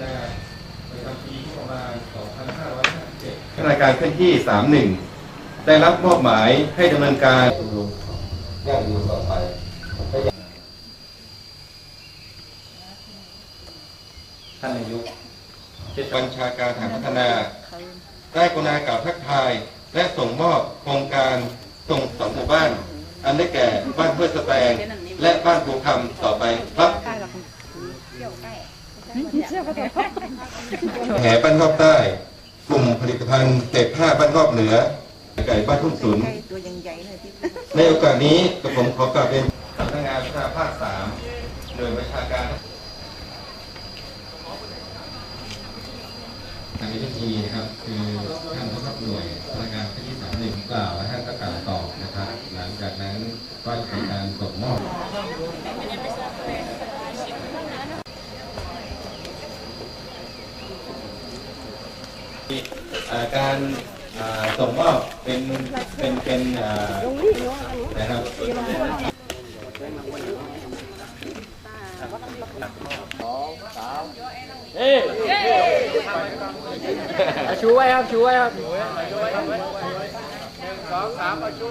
ประจำปีประมาณ2557รายการเคลื่อนที่ 31 ได้รับมอบหมายให้ดำเนินการย่งยืนต่อไปท่านนายกบัญชาการฐานพัฒนา ได้กรุณากล่าวทักทาย และส่งมอบโครงการส่งสองหมู่บ้าน อันได้แก่บ้านเพื่อสแตงและบ้านภูคำต่อไปครับ แห่บ้านรอบใต้ กลุ่มผลิตภัณฑ์เศษผ้าบ้านรอบเหนือ ไก่บ้านทุ่งสุนตัวยังใหญ่เลยที่ในโอกาสนี้กระผมขอกราบเป็นสำนักงานวิชาภาคสามโดยวิชาการทางพิธีนะครับคือท่านผู้ขับหน่วยพนักงานที่สามหนึ่งกล่าวและท่านก็กล่าวตอบนะครับ หลังจากนั้นก็จะเป็นการส่งมอบ อ่า การส่งมอบเป็นเป็นเป็นนะครับเฮ้ชูไามไอ้ชูไว้ครับชูไว้ครับหนึ่งสองสามชู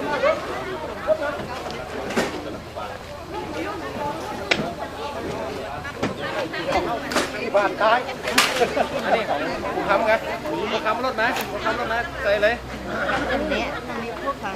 ของผู้ค้ำครับผู้ค้ำรถไหมผู้ค้ำรถไหมใส่เลยอันนี้มันมีพวกของ